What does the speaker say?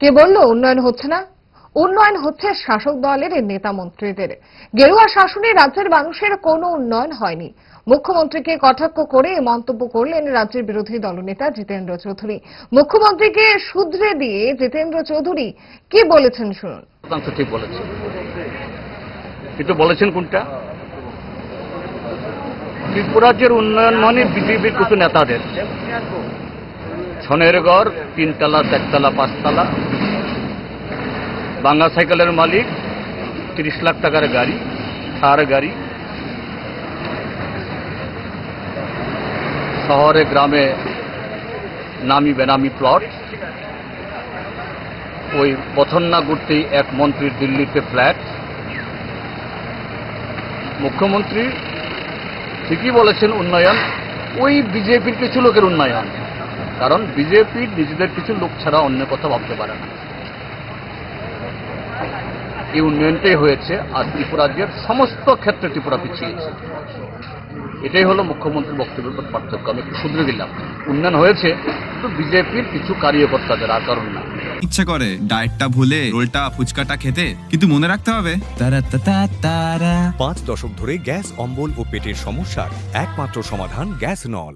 কে বলল, উন্নয়ন হচ্ছে না? উন্নয়ন হচ্ছে শাসক দলের নেতা মন্ত্রীদের। গেরুয়া শাসনে রাজ্যের মানুষের কোনো উন্নয়ন হয়নি। মুখ্যমন্ত্রীকে কটাক্ষ করে মন্তব্য করলেন রাজ্যের বিরোধী দলনেতা জিতেন্দ্র চৌধুরী। মুখ্যমন্ত্রীকে শুধরে দিয়ে জিতেন্দ্র চৌধুরী, কি বলেছেন শুনুন। বলেছেন। কিন্তু বলেছেন কোনটা? ত্রিপুরাজ্যের উন্নয়ন মানে বিজেপির কিছু নেতাদের। ছনের ঘর তিনতলা, চারতলা, পাঁচতলা। বাংলা সাইকেলের মালিক, তিরিশ লাখ টাকার গাড়ি, থার গাড়ি। শহরে, গ্রামে নামি বেনামি প্লট। ওই পথন না ঘুরতেই এক মন্ত্রীর দিল্লিতে ফ্ল্যাট। মুখ্যমন্ত্রী ঠিকই বলেছেন উন্নয়ন। ওই বিজেপির কিছু লোকের উন্নয়ন। কারণ বিজেপির নিজেদের কিছু লোক ছাড়া অন্য কথা ভাবতে পারে না। এই উন্নয়নটাই হয়েছে আর ত্রিপুরাজ্যের সমস্ত ক্ষেত্রে ত্রিপুরা পিছিয়েছে এটাই হলো মুখ্যমন্ত্রীর বক্তব্যের উপর পার্থক্য। আমি একটু শুধরে দিলাম উন্নয়ন হয়েছে কিন্তু বিজেপির কিছু কার্যকর্তাদের আর কারণ না। ইচ্ছে করে ডায়েটটা ভুলে রোলটা ফুচকাটা খেতে কিন্তু মনে রাখতে হবে। তারা তারা পাঁচ দশক ধরে গ্যাস অম্বল ও পেটের সমস্যার একমাত্র সমাধান গ্যাস নল।